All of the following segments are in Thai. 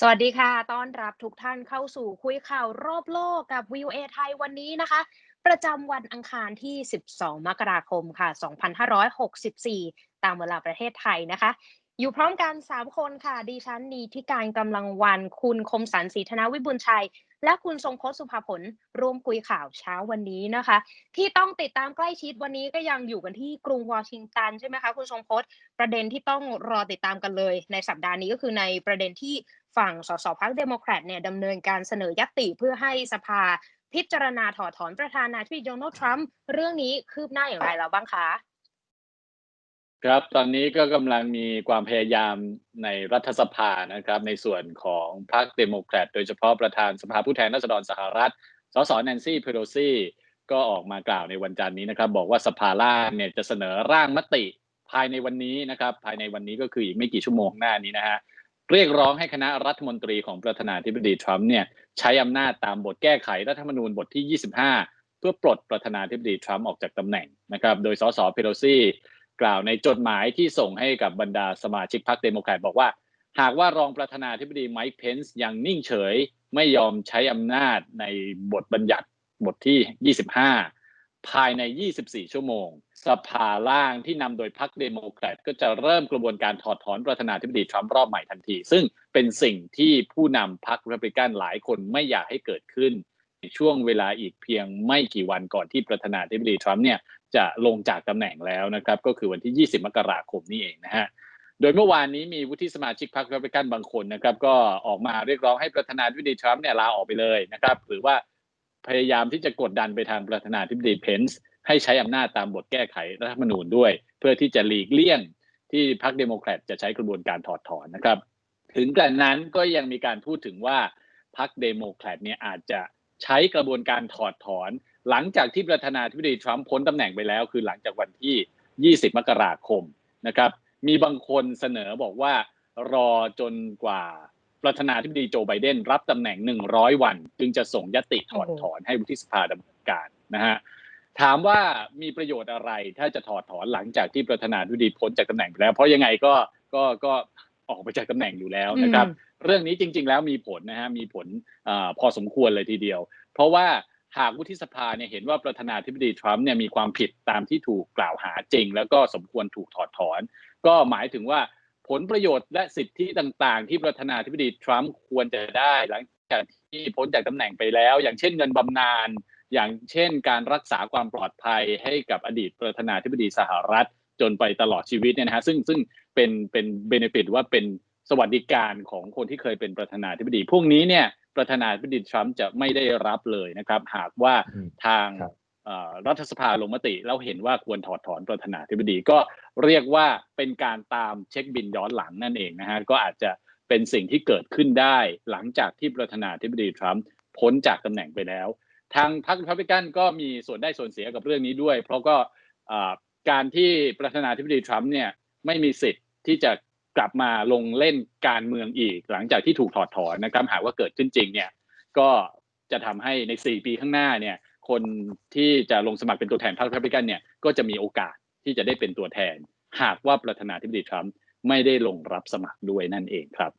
สวัสดีค่ะ ต้อนรับทุกท่านเข้าสู่คุยข่าวรอบโลกกับ VOA ไทยวันนี้นะคะ ประจำวันอังคารที่ 12 มกราคมค่ะ 2564 ตามเวลาประเทศไทยนะคะ อยู่พร้อมกัน 3 คนค่ะ ดิฉันนีทิการกำลังวัน คุณคมสันศรีธนาวิบุญชัย และคุณทรงพจน์สุภาผลร่วมคุยข่าวเช้าวันนี้นะคะ ที่ต้องติดตามใกล้ชิดวันนี้ก็ยังอยู่กันที่กรุงวอชิงตันใช่ไหมคะคุณทรงพจน์ประเด็นที่ต้องรอติดตามกันเลย ในสัปดาห์นี้ก็คือในประเด็นที่ ฝั่งสสพรรคเดโมแครตเนี่ยดำเนินการเสนอยัตติเพื่อให้สภาพิจารณาถอดถอนประธานาธิบดีโดนัลด์ทรัมป์เรื่องนี้คืบหน้าอย่างไรแล้วบ้างคะ ครับตอนนี้ก็กำลังมีความพยายามในรัฐสภานะครับ ในส่วนของพรรคเดโมแครตโดยเฉพาะประธานสภาผู้แทนราษฎรสหรัฐ สสแนนซี่เพโลซีก็ออกมากล่าวในวันจันทร์นี้นะครับ บอกว่าสภาล่างเนี่ยจะเสนอร่างมติภายในวันนี้นะครับ ภายในวันนี้ก็คืออีกไม่กี่ชั่วโมงหน้านี้นะฮะ เรียกร้องให้คณะรัฐมนตรีของประธานาธิบดีทรัมป์เนี่ยใช้อำนาจตามบทแก้ไขรัฐธรรมนูญบทที่ 25 เพื่อปลดประธานาธิบดีทรัมป์ออกจากตำแหน่งนะครับ โดยสสเพโลซีกล่าวในจดหมายที่ส่งให้กับบรรดาสมาชิกพรรคเดโมแครตบอกว่า หากว่ารองประธานาธิบดีไมค์เพนซ์ยังนิ่งเฉย ไม่ยอมใช้อำนาจในบทบัญญัติบทที่ 25 ภายใน 24 ชั่วโมง สภาล่างที่นำโดยพรรคเดโมแครตก็จะเริ่มกระบวนการถอดถอนประธานาธิบดีทรัมป์รอบใหม่ทันที ซึ่งเป็นสิ่งที่ผู้นำพรรครีพับลิกันหลายคนไม่อยากให้เกิดขึ้น ในช่วงเวลาอีกเพียงไม่กี่วันก่อนที่ประธานาธิบดีทรัมป์เนี่ยจะลงจากตำแหน่งแล้วนะครับ ก็คือวันที่ 20 มกราคมนี่เองนะฮะโดยเมื่อวานนี้มีวุฒิสมาชิกพรรครีพับลิกันบางคนนะครับก็ออกมาเรียกร้องให้ประธานาธิบดีทรัมป์เนี่ยลาออกไปเลยนะครับหรือว่า พยายามที่จะกดดันไปทางประธานาธิบดีเพนส์ให้ใช้อำนาจตามบทแก้ไขรัฐธรรมนูญด้วย เพื่อที่จะหลีกเลี่ยงที่พรรคเดโมแครตจะใช้กระบวนการถอดถอนนะครับ ถึงกระนั้นก็ยังมีการพูดถึงว่าพรรคเดโมแครตเนี่ยอาจจะใช้กระบวนการถอดถอน หลังจากที่ประธานาธิบดีทรัมป์พ้นตำแหน่งไปแล้ว คือหลังจากวันที่ 20 มกราคมนะครับ มีบางคนเสนอบอกว่ารอจนกว่า ประธานาธิบดีโจไบเดนรับตำแหน่ง 100 วัน จึงจะส่งยติถอดถอนให้วุฒิสภาดำเนินการนะฮะถามว่ามีประโยชน์อะไรถ้าจะถอดถอนหลังจากที่ประธานาธิบดีพ้นจากตำแหน่งไปแล้ว เพราะยังไงก็ก็ก็ออกไปจากตำแหน่งอยู่แล้วนะครับ เรื่องนี้จริง ๆ แล้วมีผลนะฮะมีผลอพอสมควรเลยทีเดียว เพราะว่าหากวุฒิสภาเนี่ยเห็นว่าประธานาธิบดีทรัมป์เนี่ยมีความผิดตามที่ถูกกล่าวหาจริง แล้วก็สมควรถูกถอดถอน ก็หมายถึงว่า ผลประโยชน์และสิทธิต่างๆ ที่ประธานาธิบดีทรัมป์ควรจะได้หลังจากที่พ้นจากตำแหน่งไปแล้ว อย่างเช่นเงินบำนาญอย่างเช่นการรักษาความปลอดภัยให้กับอดีตประธานาธิบดีสหรัฐ จนไปตลอดชีวิตเนี่ยนะฮะซึ่งซึ่งเป็นเป็นเบเนฟิตว่าเป็นสวัสดิการของคนที่เคยเป็นประธานาธิบดี พวกนี้เนี่ยประธานาธิบดีทรัมป์จะไม่ได้รับเลยนะครับ หากว่าทาง รัฐสภาลงมติ แล้วเห็นว่าควรถอดถอนประธานาธิบดีก็เรียกว่าเป็นการตามเช็คบินย้อนหลังนั่นเองนะฮะก็อาจจะเป็นสิ่งที่เกิดขึ้นได้หลังจากที่ประธานาธิบดีทรัมป์พ้นจากตำแหน่งไปแล้ว ทางพรรครีพับลิกันก็มีส่วนได้ส่วนเสียกับเรื่องนี้ด้วย เพราะก็การที่ประธานาธิบดีทรัมป์เนี่ยไม่มีสิทธิ์ที่จะกลับมาลงเล่นการเมืองอีก หลังจากที่ถูกถอดถอนนะครับหากว่าเกิดขึ้นจริงเนี่ยก็จะทำให้ใน 4 ปีข้างหน้าเนี่ย คนที่จะลงสมัครเป็นตัวแทนพรรครีพับลิกันเนี่ยก็จะมีโอกาสที่จะได้เป็นตัวแทน หากว่าประธานาธิบดีทรัมป์ไม่ได้ลงรับสมัครด้วยนั่นเองครับ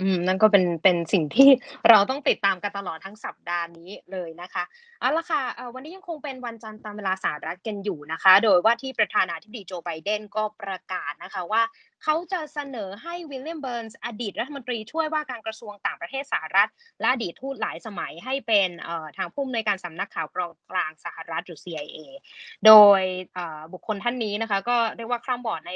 อืมนั่นก็เป็นเป็นสิ่งที่เราต้องติดตามกันตลอดทั้งสัปดาห์นี้เลยนะคะเอาละค่ะวันนี้ยังคงเป็นวันจันทร์ตามเวลาสหรัฐกันอยู่นะคะ โดยว่าที่ประธานาธิบดีโจไบเดนก็ประกาศนะคะว่า เขาจะเสนอให้วิลเลียมเบิร์นส์อดีตรัฐมนตรีช่วยว่าการกระทรวงต่างประเทศสหรัฐ และอดีตทูตหลายสมัยให้เป็นทางผู้อำนวยการสำนักข่าวกรองกลางสหรัฐหรือ CIA โดยบุคคลท่านนี้นะคะก็เรียกว่าคร่ำบอดใน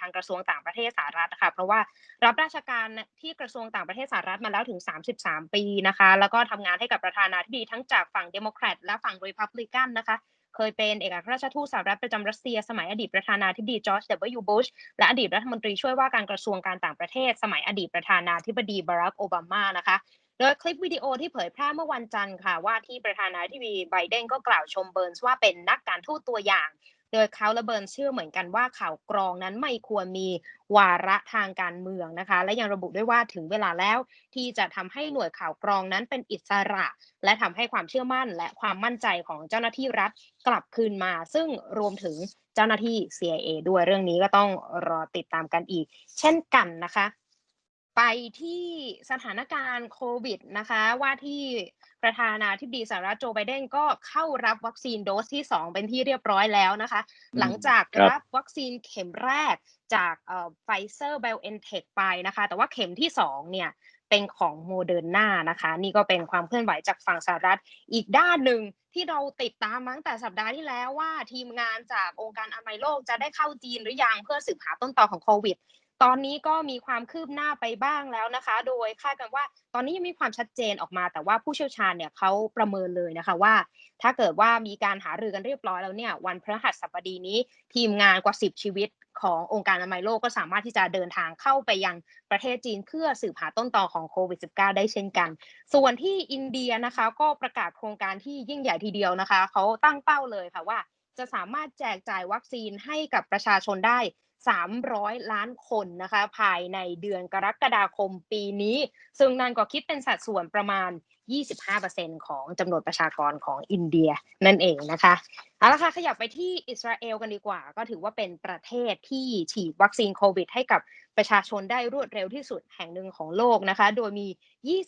ทางกระทรวงต่างประเทศสหรัฐนะคะเพราะว่ารับราชการที่กระทรวงต่างประเทศสหรัฐมาแล้วถึง 33 ปีนะคะแล้วก็ทำงานให้กับประธานาธิบดีทั้งจากฝั่งเดโมแครตและฝั่งรีพับลิกันนะคะ เคยเป็นเอกอัครราชทูตสหรัฐประจำรัสเซีย สมัยอดีตประธานาธิบดีจอร์จเดบุชและอดีตรัฐมนตรีช่วยว่าการกระทรวงการต่างประเทศ สมัยอดีตประธานาธิบดีบารักโอบามานะคะโดยคลิปวิดีโอที่เผยแพร่เมื่อวันจันทร์ค่ะ ว่าที่ประธานาธิบดีไบเดนก็กล่าวชมเบิร์นส์ว่าเป็นนักการทูตตัวอย่าง โดยเขาและเบิร์นเชื่อเหมือนกันว่าข่าวกรองนั้นไม่ควรมีวาระทางการเมืองนะคะ และยังระบุด้วยว่าถึงเวลาแล้ว ที่จะทำให้หน่วยข่าวกรองนั้นเป็นอิสระ และทำให้ความเชื่อมั่น และความมั่นใจของเจ้าหน้าที่รัฐกลับคืนมา ซึ่งรวมถึงเจ้าหน้าที่ CIA ด้วยเรื่องนี้ก็ต้องรอติดตามกันอีก เช่นกันนะคะ ไปที่สถานการณ์โควิดนะคะ ว่าที่ประธานาธิบดีสหรัฐโจไบเดนก็เข้ารับวัคซีนโดสที่ 2 เป็นที่เรียบร้อยแล้วนะคะ หลังจากครับรับวัคซีนเข็มแรกจากไฟเซอร์ไบโอเอนเทคไปนะคะ แต่ว่าเข็มที่ 2 เนี่ยเป็นของโมเดอร์นานะคะ นี่ก็เป็นความเคลื่อนไหวจากฝั่งสหรัฐอีกด้านหนึ่งที่เราติดตามมาตั้งแต่สัปดาห์ที่แล้วว่าทีมงานจากองค์การอนามัยโลกจะได้เข้าจีนหรือยังเพื่อสืบหาต้นตอของโควิด ตอนนี้ก็มีความคืบหน้าไปบ้างแล้วนะคะ โดยคาดกันว่าตอนนี้ยังมีความชัดเจนออกมา แต่ว่าผู้เชี่ยวชาญเนี่ยเขาประเมินเลยนะคะว่า ถ้าเกิดว่ามีการหารือกันเรียบร้อยแล้วเนี่ย วันพฤหัสบดีนี้ ทีมงานกว่า 10 ชีวิตขององค์การอนามัยโลกก็สามารถที่จะเดินทางเข้าไปยังประเทศจีนเพื่อสืบหาต้นตอของโควิด -19 ได้เช่นกัน ส่วนที่อินเดียนะคะ ก็ประกาศโครงการที่ยิ่งใหญ่ทีเดียวนะคะเขาตั้งเป้าเลยค่ะว่าจะสามารถแจกจ่ายวัคซีนให้กับประชาชนได้ 300 ล้านคนนะคะภายในเดือนกรกฎาคมปีนี้ ซึ่งนั่นก็คิดเป็นสัดส่วนประมาณ 25%ของจำนวนประชากรของอินเดียนั่นเองนะคะเอาละค่ะขยับไปที่อิสราเอลกันดีกว่า ก็ถือว่าเป็นประเทศที่ฉีดวัคซีนโควิดให้กับประชาชนได้รวดเร็วที่สุดแห่งหนึ่งของโลกนะคะ โดยมี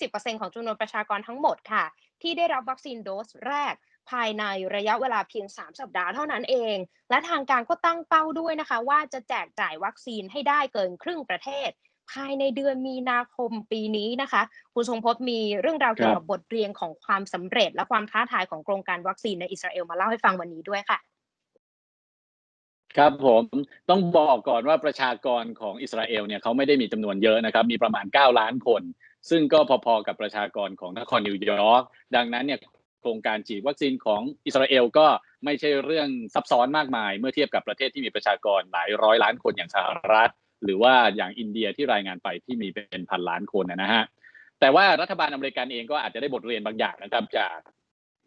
20%ของจำนวนประชากรทั้งหมดค่ะ ที่ได้รับวัคซีนโดสแรก ภายในระยะเวลาเพียง 3 สัปดาห์เท่านั้นเอง และทางการก็ตั้งเป้าด้วยนะคะ ว่าจะแจกจ่ายวัคซีนให้ได้เกินครึ่งประเทศ ภายในเดือนมีนาคมปีนี้นะคะคุณทรงพจน์มีเรื่องราวเกี่ยวกับบทเรียนของความสำเร็จ และความท้าทายของโครงการวัคซีนในอิสราเอลมาเล่าให้ฟังวันนี้ด้วยค่ะครับผมต้องบอกก่อนว่าประชากรของอิสราเอลเนี่ยเขาไม่ได้มีจำนวนเยอะนะครับ มีประมาณ 9 ล้านคน ซึ่งก็พอๆกับประชากรของนครนิวยอร์กดังนั้นเนี่ยโค รงการฉีดวัคซีนของอิสราเอลก็ไม่ใช่เรื่องซับซ้อนมากมาย เมื่อเทียบกับประเทศที่มีประชากรหลายร้อยล้านคนอย่างสหรัฐ หรือว่าอย่างอินเดียที่รายงานไปที่มีเป็นพันล้านคนนะฮะแต่ว่ารัฐบาลอเมริกันเองก็อาจจะได้บทเรียนบางอย่างนะครับจาก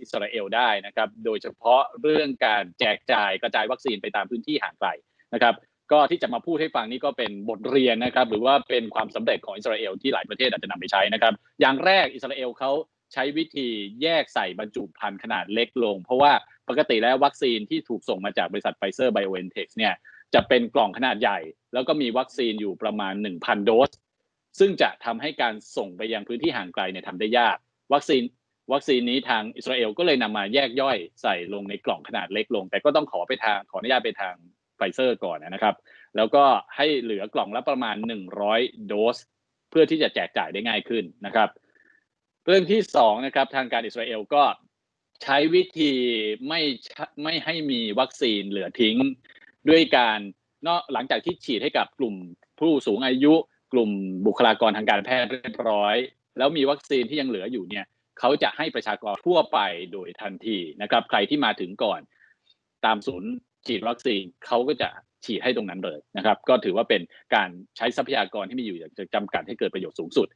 อิสราเอลได้นะครับ โดยเฉพาะเรื่องการแจกจ่ายกระจายวัคซีนไปตามพื้นที่ห่างไกลนะครับ ก็ที่จะมาพูดให้ฟังนี่ก็เป็นบทเรียนนะครับ หรือว่าเป็นความสำเร็จของอิสราเอลที่หลายประเทศอาจจะนำไปใช้นะครับ อย่างแรกอิสราเอลเขา ใช้วิธีแยกใส่บรรจุภัณฑ์ขนาดเล็กลง เพราะว่าปกติแล้ววัคซีนที่ถูกส่งมาจากบริษัทไฟเซอร์ไบโอเอนเทคเนี่ยจะเป็นกล่องขนาดใหญ่ แล้วก็มีวัคซีนอยู่ประมาณ 1,000 โดส ซึ่งจะทำให้การส่งไปยังพื้นที่ห่างไกลเนี่ยทำได้ยาก วัคซีนวัคซีนนี้ทางอิสราเอลก็เลยนำมาแยกย่อยใส่ลงในกล่องขนาดเล็กลง แต่ก็ต้องขอไปทางขออนุญาตไปทางไฟเซอร์ก่อนนะครับ แล้วก็ให้เหลือกล่องละประมาณ 100 โดส เพื่อที่จะแจกจ่ายได้ง่ายขึ้นนะครับ เรื่องที่สองนะครับทางการอิสราเอลก็ใช้วิธีไม่ไม่ให้มีวัคซีนเหลือทิ้ง ด้วยการนอกหลังจากที่ฉีดให้กับกลุ่มผู้สูงอายุ กลุ่มบุคลากรทางการแพทย์เรียบร้อย แล้วมีวัคซีนที่ยังเหลืออยู่เนี่ยเขาจะให้ประชากรทั่วไปโดยทันทีนะครับ ใครที่มาถึงก่อน ตามศูนย์ฉีดวัคซีนเขาก็จะฉีดให้ตรงนั้นเลยนะครับ ก็ถือว่าเป็นการใช้ทรัพยากรที่มีอยู่อย่างจำกัดให้เกิดประโยชน์สูงสุด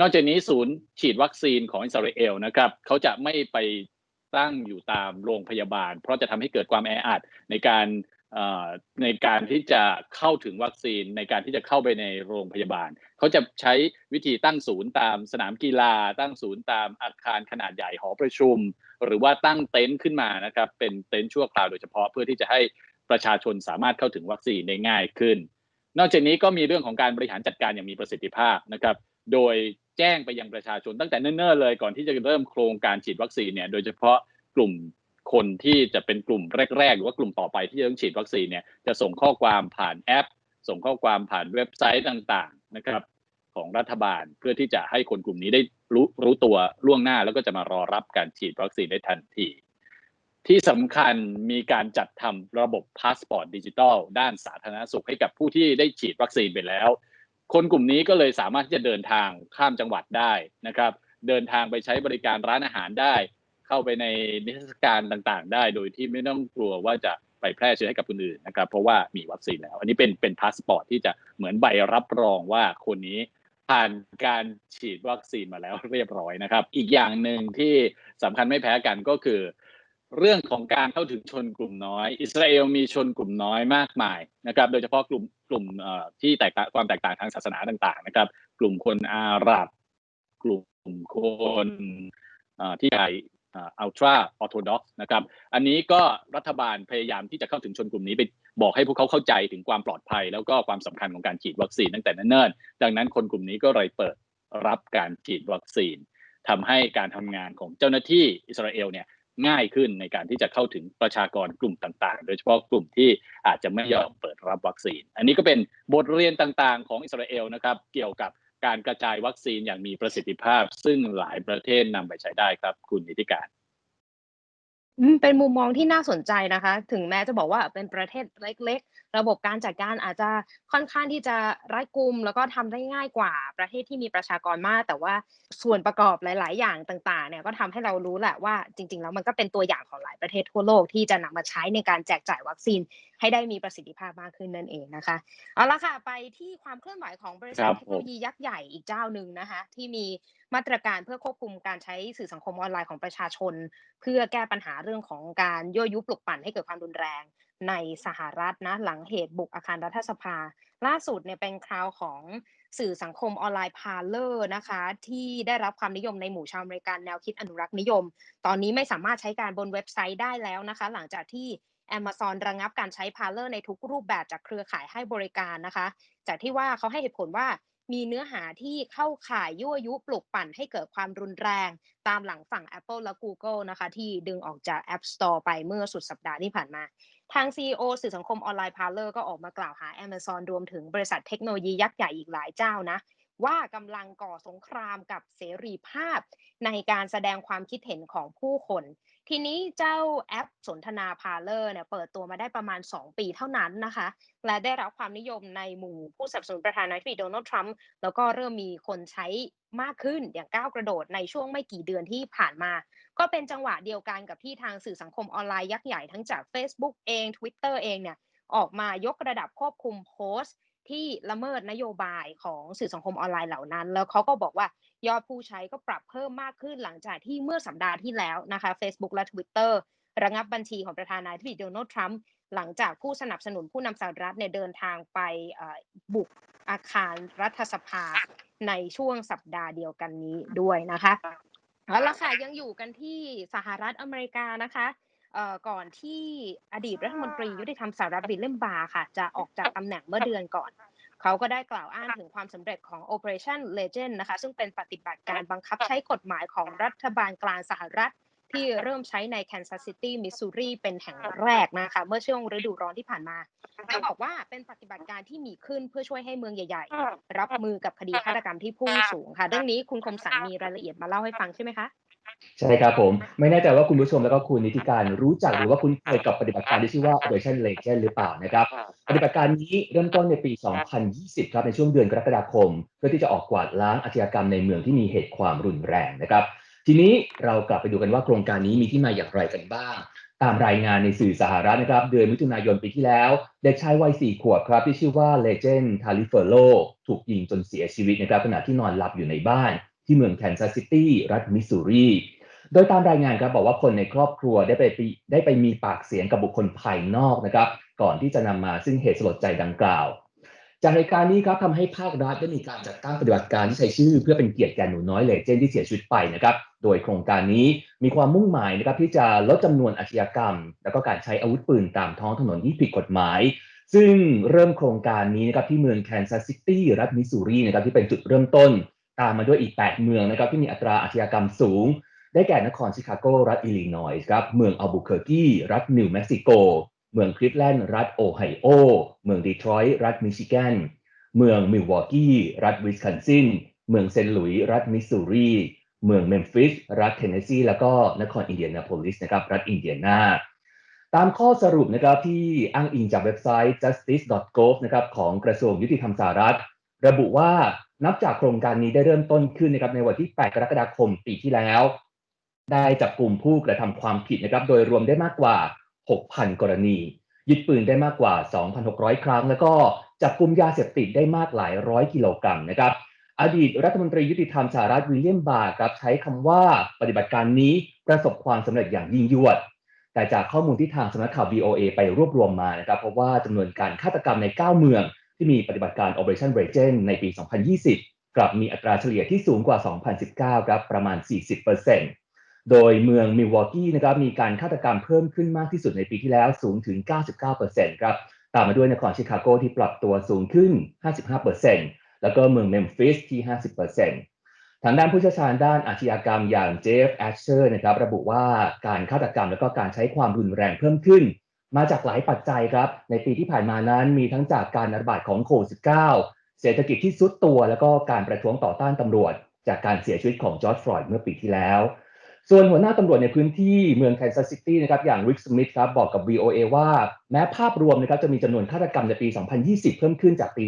นอกจากนี้ศูนย์ฉีดวัคซีนของอิสราเอลนะครับเขาจะไม่ไปตั้งอยู่ตามโรงพยาบาล เพราะจะทำให้เกิดความแออัดในการในการที่จะเข้าถึงวัคซีนในการที่จะเข้าไปในโรงพยาบาล เขาจะใช้วิธีตั้งศูนย์ตามสนามกีฬา ตั้งศูนย์ตามอาคารขนาดใหญ่หอประชุม หรือว่าตั้งเต็นท์ขึ้นมานะครับเป็นเต็นท์ชั่วคราวโดยเฉพาะเพื่อที่จะให้ประชาชนสามารถเข้าถึงวัคซีนได้ง่ายขึ้น นอกจากนี้ก็มีเรื่องของการบริหารจัดการอย่างมีประสิทธิภาพนะครับโดย แจ้งไปยังประชาชนตั้งแต่เนิ่นๆเลยก่อนที่จะเริ่มโครงการฉีดวัคซีนเนี่ยโดยเฉพาะกลุ่มคนที่จะเป็นกลุ่มแรกๆ หรือว่ากลุ่มต่อไปที่จะต้องฉีดวัคซีนเนี่ยจะส่งข้อความผ่านแอป ส่งข้อความผ่านเว็บไซต์ต่างๆนะครับของรัฐบาลเพื่อที่จะให้คนกลุ่มนี้ได้รู้รู้ตัวล่วงหน้าแล้วก็จะมารอรับการฉีดวัคซีนได้ทันที ที่สำคัญมีการจัดทำระบบพาสปอร์ตดิจิทัลด้านสาธารณสุขให้กับผู้ที่ได้ฉีดวัคซีนไปแล้ว คนกลุ่มนี้ก็เลยสามารถที่จะเดินทางข้ามจังหวัดได้นะครับ เดินทางไปใช้บริการร้านอาหารได้ เข้าไปในนิทรรศการต่างๆ ได้ โดยที่ไม่ต้องกลัวว่าจะไปแพร่เชื้อให้กับคนอื่นนะครับ เพราะว่ามีวัคซีนแล้ว อันนี้เป็นเป็นพาสปอร์ตที่จะเหมือนใบรับรองว่าคนนี้ผ่านการฉีดวัคซีนมาแล้วเรียบร้อยนะครับ อีกอย่างหนึ่งที่สำคัญไม่แพ้กันก็คือ เรื่องของการเข้าถึงชนกลุ่มน้อย อิสราเอลมีชนกลุ่มน้อยมากมายนะครับ โดยเฉพาะกลุ่มกลุ่มที่แตกต่างความแตกต่างทางศาสนาต่าง ๆ นะครับ กลุ่มคนอาหรับ กลุ่มคนที่ใช้อัลตราออร์โธดอกนะครับ อันนี้ก็รัฐบาลพยายามที่จะเข้าถึงชนกลุ่มนี้ไปบอกให้พวกเขาเข้าใจถึงความปลอดภัย แล้วก็ความสำคัญของการฉีดวัคซีนตั้งแต่เนิ่นๆดังนั้นคนกลุ่มนี้ก็เลยเปิดรับการฉีดวัคซีนทำให้การทำงานของเจ้าหน้าที่อิสราเอลเนี่ย ง่ายขึ้นในการที่จะเข้าถึงประชากรกลุ่มต่างๆ โดยเฉพาะกลุ่มที่อาจจะไม่ยอมเปิดรับวัคซีน อันนี้ก็เป็นบทเรียนต่างๆ ของอิสราเอลนะครับเกี่ยวกับการกระจายวัคซีนอย่างมีประสิทธิภาพ ซึ่งหลายประเทศนำไปใช้ได้ครับคุณนิติการ เป็นมุมมองที่น่าสนใจนะคะ ถึงแม้จะบอกว่าเป็นประเทศเล็ก ๆ ระบบการจัดการอาจจะค่อนข้างที่จะรัดกุม แล้วก็ทำได้ง่ายกว่าประเทศที่มีประชากรมาก แต่ว่าส่วนประกอบหลาย ๆ อย่างต่าง ๆ เนี่ย ก็ทำให้เรารู้แหละว่า จริง ๆ แล้วมันก็เป็นตัวอย่างของหลายประเทศทั่วโลกที่จะนำมาใช้ในการแจกจ่ายวัคซีนให้ได้มีประสิทธิภาพมากขึ้นนั่นเองนะคะเอาละค่ะไปที่ความเคลื่อนไหวของบริษัทเทคโนโลยียักษ์ใหญ่อีกเจ้าหนึ่งนะคะ ที่มีมาตรการเพื่อควบคุมการใช้สื่อสังคมออนไลน์ของประชาชน เพื่อแก้ปัญหาเรื่องของการยั่วยุปลุกปั่นให้เกิดความรุนแรงในสหรัฐนะหลังเหตุบุกอาคารรัฐสภา ล่าสุดเนี่ยเป็นคราวของสื่อสังคมออนไลน์พาเลอร์นะคะ ที่ได้รับความนิยมในหมู่ชาวอเมริกันแนวคิดอนุรักษ์นิยม ตอนนี้ไม่สามารถใช้การบนเว็บไซต์ได้แล้วนะคะ หลังจากที่ Amazon ระงงับการใช้พาเลอร์ในทุกรูปแบบจากเครือข่ายให้บริการนะคะ จากที่ว่าเขาให้เหตุผลว่ามีเนื้อหาที่เข้าข่ายยั่วยุปลุกปั่นให้เกิดความรุนแรง ตามหลังฝั่ง Apple และ Google นะคะ ที่ดึงออกจาก App Store ไปเมื่อสุดสัปดาห์ที่ผ่านมา ทาง CEO สื่อสังคมออนไลน์พาร์เลอร์ก็ออกมากล่าวหา Amazon รวมถึงบริษัทเทคโนโลยียักษ์ใหญ่อีกหลายเจ้านะ ว่ากำลังก่อสงครามกับเสรีภาพ ในการแสดงความคิดเห็นของผู้คน ทีนี้เจ้าแอปสนทนาพาเลอร์เนี่ยเปิดตัวมาได้ประมาณ 2 ปีเท่านั้นนะคะ และได้รับความนิยมในหมู่ผู้สนับสนุนประธานาธิบดีโดนัลด์ทรัมป์แล้วก็เริ่มมีคนใช้มากขึ้นอย่างก้าวกระโดดในช่วงไม่กี่เดือนที่ผ่านมา ก็เป็นจังหวะเดียวกันกับที่ทางสื่อสังคมออนไลน์ยักษ์ใหญ่ทั้งจาก Facebook เอง Twitter เองเนี่ยออกมายกระดับควบคุมโพสต์ ที่ละเมิดนโยบายของสื่อสังคมออนไลน์เหล่านั้น แล้วเขาก็บอกว่ายอดผู้ใช้ก็ปรับเพิ่มมากขึ้นหลังจากที่เมื่อสัปดาห์ที่แล้วนะคะ Facebook และ Twitter ระงับบัญชีของประธานาธิบดีโดนัลด์ทรัมป์หลังจากผู้สนับสนุนผู้นำสหรัฐเนี่ยเดินทางไปบุกอาคารรัฐสภาในช่วงสัปดาห์เดียวกันนี้ด้วยนะคะเอาละค่ะยังอยู่กันที่สหรัฐอเมริกานะคะ ก่อนที่อดีตรัฐมนตรียุติธรรมสหรัฐวิลเลมบาร์ค่ะ จะออกจากตำแหน่งเมื่อเดือนก่อน เขาก็ได้กล่าวอ้างถึงความสำเร็จของ Operation Legend นะคะ ซึ่งเป็นปฏิบัติการบังคับใช้กฎหมายของรัฐบาลกลางสหรัฐที่เริ่มใช้ในแคนซัสซิตี้มิสซูรีเป็นแห่งแรกนะคะ เมื่อช่วงฤดูร้อนที่ผ่านมาเขาบอกว่าเป็นปฏิบัติการที่มีขึ้นเพื่อช่วยให้เมืองใหญ่ๆ รับมือกับคดีฆาตกรรมที่พุ่งสูงค่ะ เรื่องนี้คุณคมสันมีรายละเอียดมาเล่าให้ฟังใช่ไหมคะ ใช่ครับผม ไม่แน่ใจว่าคุณผู้ชมแล้วก็คุณนิติการรู้จักหรือว่าคุณเคยกับปฏิบัติการที่ชื่อว่า Operation Legend หรือเปล่านะครับปฏิบัติการนี้เริ่มต้นในปี 2020 ครับในช่วงเดือนกรกฎาคม เพื่อที่จะออกกวาดล้างอาชญากรรมในเมืองที่มีเหตุความรุนแรงนะครับ ทีนี้เรากลับไปดูกันว่าโครงการนี้มีที่มาอย่างไรกันบ้าง ตามรายงานในสื่อสหรัฐนะครับ เดือนมิถุนายนปีที่แล้วเด็กชายวัย4ขวบครับที่ชื่อว่าเลเจนทาลิเฟโลถูกยิงจนเสียชีวิตนะครับขณะที่นอนหลับอยู่ในบ้าน ที่เมืองแคนซัสซิตี้รัฐมิสซูรีโดยตามรายงานครับบอกว่าคนในครอบครัวได้ไปได้ไปมีปากเสียงกับบุคคลภายนอกนะครับ ก่อนที่จะนำมาซึ่งเหตุสลดใจดังกล่าว จากเหตุการณ์นี้ครับทำให้ภาครัฐได้มีการจัดตั้งปฏิบัติการที่ใช้ชื่อ เพื่อเป็นเกียรติแก่หนูน้อยเลเจนที่เสียชีวิตไปนะครับ โดยโครงการนี้มีความมุ่งหมายนะครับที่จะลดจำนวนอาชญากรรม แล้วก็การใช้อาวุธปืนตามท้องถนนที่ผิดกฎหมาย ซึ่งเริ่มโครงการนี้นะครับที่เมืองแคนซัสซิตี้รัฐมิสซูรีนะครับที่เป็นจุดเริ่มต้น ตามมาด้วยอีก 8 เมืองนะครับที่มีอัตราอาชญากรรมสูง ได้แก่นครชิคาโก รัฐอิลลินอยส์ครับเมืองอัลบุเคอร์กีรัฐนิวเม็กซิโก เมืองคลิฟแลนด์รัฐโอไฮโอ เมืองดีทรอยต์รัฐมิชิแกน เมืองมิลวอกกี้รัฐวิสคอนซินเมืองเซนต์หลุยส์รัฐมิสซูรีเมืองเมมฟิสรัฐเทนเนสซีแล้วก็นครอินเดียนาโพลิสนะครับรัฐอินเดียนาตามข้อสรุปนะครับที่อ้างอิงจากเว็บไซต์ justice.gov นะครับของกระทรวงยุติธรรมสหรัฐ ระบุว่า นับจากโครงการนี้ได้เริ่มต้นขึ้นนะครับในวันที่ 8 กรกฎาคมปีที่แล้ว ได้จับกลุ่มผู้กระทำความผิดนะครับโดยรวมได้มากกว่า 6,000 กรณี ยึดปืนได้มากกว่า 2,600 ครั้ง แล้วก็จับกลุ่มยาเสพติดได้มากหลายร้อยกิโลกรัมนะครับอดีตรัฐมนตรียุติธรรมสหรัฐวิลเลียมบาร์ครับใช้คำว่าปฏิบัติการนี้ประสบความสำเร็จอย่างยิ่งยวด แต่จากข้อมูลที่ทางสำนักข่าว VOA ไปรวบรวมมานะครับเพราะว่าจำนวนการฆาตกรรมใน 9 เมือง ที่มีปฏิบัติการ Operation r a g e n ในปี 2020 กลับมีอัตราเฉลี่ยที่สูงกว่า 2019 ครับประมาณ 40%โโดยเมืองมิลวอกกี้นะครับมีการฆาตกรรมเพิ่มขึ้นมากที่สุดในปีที่แล้วสูงถึง 99%ครับตามมาด้วยนครชิคาโกที่ปรับตัวสูงขึ้น 55%แล้วก็เมืองเมมฟิสที่ 50%ทางด้านผู้เชี่ยวชาญด้านอาชญากรรมอย่างเจฟแอชเชอร์นะครับระบุว่าการฆาตกรรมและก็การใช้ความรุนแรงเพิ่มขึ้น มาจากหลายปัจจัยครับ ในปีที่ผ่านมานั้นมีทั้งจากการระบาดของโควิด -19 เศรษฐกิจที่ซุดตัว แล้วก็การประท้วงต่อต้านตำรวจ จากการเสียชีวิตของจอร์จฟลอยด์เมื่อปีที่แล้ว ส่วนหัวหน้าตำรวจในพื้นที่เมืองแคนซัสซิตี้นะครับอย่างริกสมิธครับบอกกับ VOA ว่า แม้ภาพรวมนะครับจะมีจำนวนฆาตกรรมในปี 2020 เพิ่มขึ้นจากปี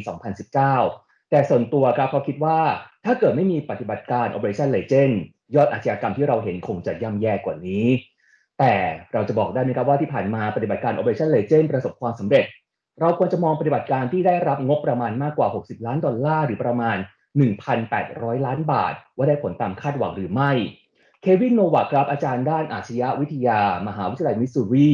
2019 แต่ส่วนตัวครับเขาคิดว่าถ้าเกิดไม่มีปฏิบัติการ Operation Legend ยอดอาชญากรรมที่เราเห็นคงจะย่ำแย่กว่านี้ แต่เราจะบอกได้ไหมครับว่าที่ผ่านมาปฏิบัติการ Operation Legend ประสบความสำเร็จ เราควรจะมองปฏิบัติการที่ได้รับงบประมาณมากกว่า 60 ล้านดอลลาร์หรือประมาณ 1,800 ล้านบาท ว่าได้ผลตามคาดหวังหรือไม่ เควินโนวักครับอาจารย์ด้านอาชญาวิทยา มหาวิทยาลัยมิสซูรี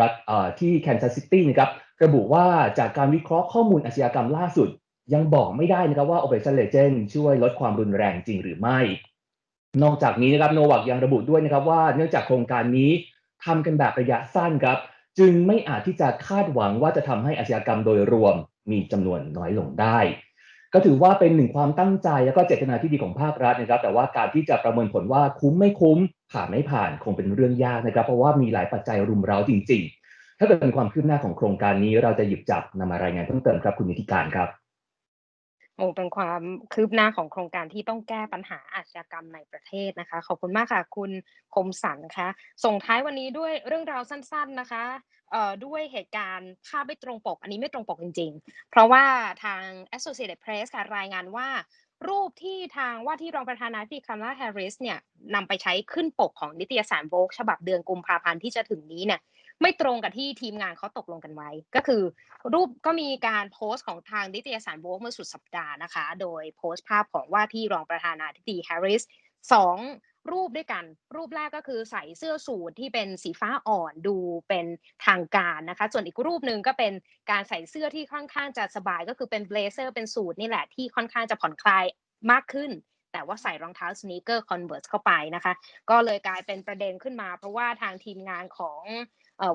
รัฐที่แคนซัสซิตี้นะครับระบุว่าจากการวิเคราะห์ข้อมูลอาชญากรรมล่าสุด ยังบอกไม่ได้นะครับว่า Operation Legend ช่วยลดความรุนแรงจริงหรือไม่ นอกจากนี้นะครับโนวักยังระบุด้วยนะครับว่าเนื่องจากโครงการนี้ทำกันแบบระยะสั้นครับ จึงไม่อาจที่จะคาดหวังว่าจะทำให้อาชญากรรมโดยรวมมีจำนวนน้อยลงได้ ก็ถือว่าเป็นหนึ่งความตั้งใจและก็เจตนาที่ดีของภาครัฐนะครับ แต่ว่าการที่จะประเมินผลว่าคุ้มไม่คุ้ม ผ่านไม่ผ่านคงเป็นเรื่องยากนะครับ เพราะว่ามีหลายปัจจัยรุมเร้าจริง ๆ ถ้าเกิดเป็นความคืบหน้าของโครงการนี้เราจะหยิบจับนำมารายงานเพิ่มเติมครับคุณนิติการครับ โอ้เป็นความคืบหน้าของโครงการที่ต้องแก้ปัญหาอาชญากรรมในประเทศนะคะ ขอบคุณมากค่ะ คุณคมสันคะส่งท้ายวันนี้ด้วยเรื่องราวสั้น ๆนะคะเอ่อด้วยเหตุการณ์ภาพไม่ตรงปก อันนี้ไม่ตรงปกจริง ๆ เพราะว่าทาง Associated Press ค่ะรายงานว่า รูปที่ทางว่าที่รองประธานาธิบดีคามาลาแฮร์ริสเนี่ยนำไปใช้ขึ้นปกของนิตยสารโวกฉบับเดือนกุมภาพันธ์ที่จะถึงนี้เนี่ย ไม่ตรงกับที่ทีมงานเขาตกลงกันไว้ ก็คือ รูปก็มีการโพสต์ของทางนิตยสารโวกเมื่อสุดสัปดาห์นะคะ โดยโพสต์ภาพของว่าที่รองประธานาธิบดีแฮร์ริสสองรูปด้วยกัน รูปแรกก็คือใส่เสื้อสูทที่เป็นสีฟ้าอ่อนดูเป็นทางการนะคะ ส่วนอีกรูปหนึ่งก็เป็นการใส่เสื้อที่ค่อนข้างจะสบาย ก็คือเป็นเบลเซอร์เป็นสูทนี่แหละที่ค่อนข้างจะผ่อนคลายมากขึ้น แต่ว่าใส่รองเท้าสนีกเกอร์คอนเวิร์สเข้าไปนะคะ ก็เลยกลายเป็นประเด็นขึ้นมา เพราะว่าทางทีมงานของ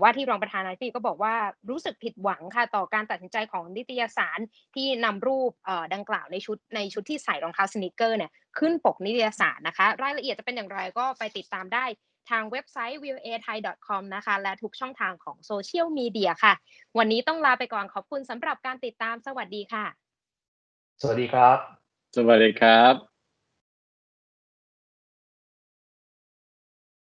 ว่าที่รองประธานาธิบดีก็บอกว่ารู้สึกผิดหวังค่ะต่อการตัดสินใจของนิตยสารที่นำรูปดังกล่าวในชุดในชุดที่ใส่รองเท้าสนิเกอร์เนี่ยขึ้นปกนิตยสารนะคะ รายละเอียดจะเป็นอย่างไรก็ไปติดตามได้ทางเว็บไซต์ voa thai com นะคะ และทุกช่องทางของโซเชียลมีเดียค่ะ วันนี้ต้องลาไปก่อนขอบคุณสำหรับการติดตามสวัสดีค่ะ สวัสดีครับ สวัสดีครับ